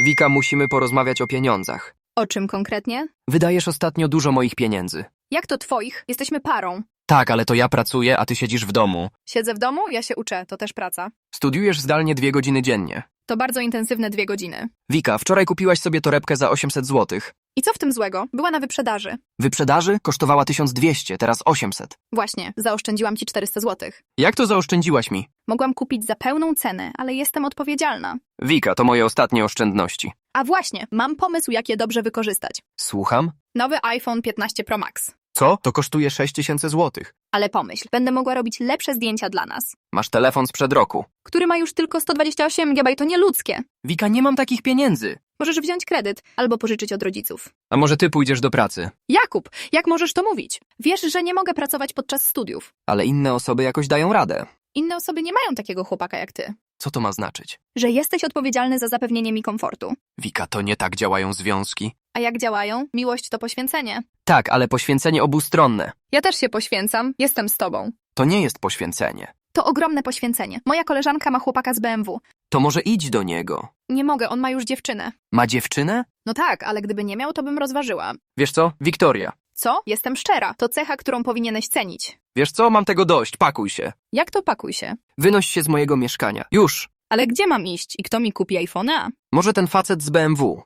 Wika, musimy porozmawiać o pieniądzach. O czym konkretnie? Wydajesz ostatnio dużo moich pieniędzy. Jak to twoich? Jesteśmy parą. Tak, ale to ja pracuję, a ty siedzisz w domu. Siedzę w domu, ja się uczę, to też praca. Studiujesz zdalnie dwie godziny dziennie. To bardzo intensywne dwie godziny. Wika, wczoraj kupiłaś sobie torebkę za 800 zł. I co w tym złego? Była na wyprzedaży. Wyprzedaży kosztowała 1200, teraz 800. Właśnie, zaoszczędziłam ci 400 zł. Jak to zaoszczędziłaś mi? Mogłam kupić za pełną cenę, ale jestem odpowiedzialna. Wika, to moje ostatnie oszczędności. A właśnie, mam pomysł, jak je dobrze wykorzystać. Słucham? Nowy iPhone 15 Pro Max. Co? To kosztuje 6000 zł. Ale pomyśl, będę mogła robić lepsze zdjęcia dla nas. Masz telefon sprzed roku. Który ma już tylko 128 GB, to nieludzkie. Wika, nie mam takich pieniędzy. Możesz wziąć kredyt albo pożyczyć od rodziców. A może ty pójdziesz do pracy? Jakub, jak możesz to mówić? Wiesz, że nie mogę pracować podczas studiów. Ale inne osoby jakoś dają radę. Inne osoby nie mają takiego chłopaka jak ty. Co to ma znaczyć? Że jesteś odpowiedzialny za zapewnienie mi komfortu. Wika, to nie tak działają związki. A jak działają? Miłość to poświęcenie. Tak, ale poświęcenie obustronne. Ja też się poświęcam, jestem z tobą. To nie jest poświęcenie. To ogromne poświęcenie. Moja koleżanka ma chłopaka z BMW. To może idź do niego. Nie mogę, on ma już dziewczynę. Ma dziewczynę? No tak, ale gdyby nie miał, to bym rozważyła. Wiesz co? Wiktoria. Co? Jestem szczera. To cecha, którą powinieneś cenić. Wiesz co? Mam tego dość. Pakuj się. Jak to pakuj się? Wynoś się z mojego mieszkania. Już. Ale gdzie mam iść i kto mi kupi iPhone'a? Może ten facet z BMW.